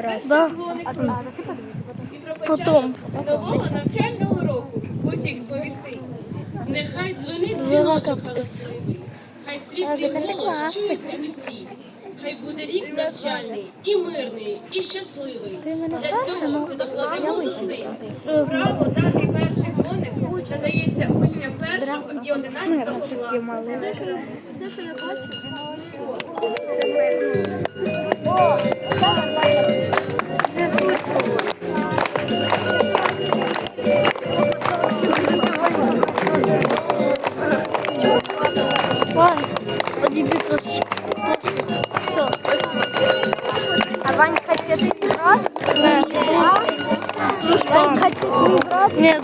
збираєш? Да. А, а подивитися потім. Потом. нового навчального року усіх сповісти. Нехай дзвонить дзвіночок галасливий, хай світлий голос чують звідусі. Хай буде рік навчальний, і мирний, і щасливий. Для цього все докладемо зусиль. Право дати перший дзвоник надається учням першого і одинадцятого класу. Вань, Вань играть. Нет. брат? Ні,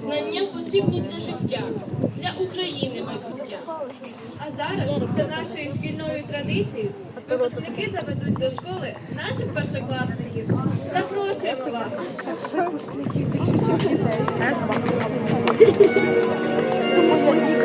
Знання потрібні для життя, для України майбуття. А зараз за нашою шкільною традицією випускники заведуть до школи наших першокласників. Запрошуємо вас. สวัสดีค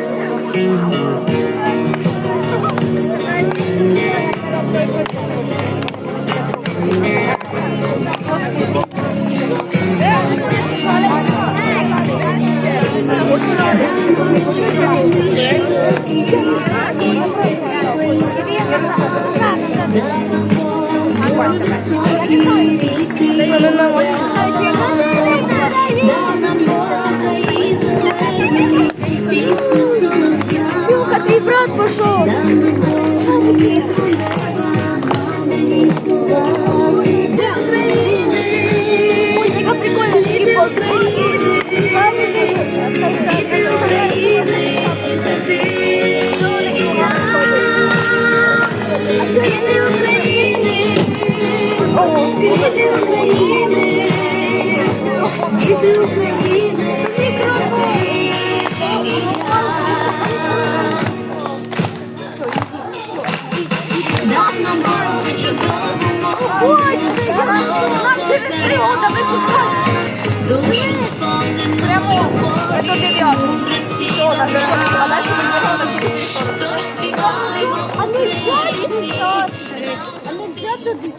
รั брат пішов. Що таке? Ой, яка прикольна тріпа. Діти України, діти України, діти України, далі ми Тож співай, А не взяти, українці, а не взяти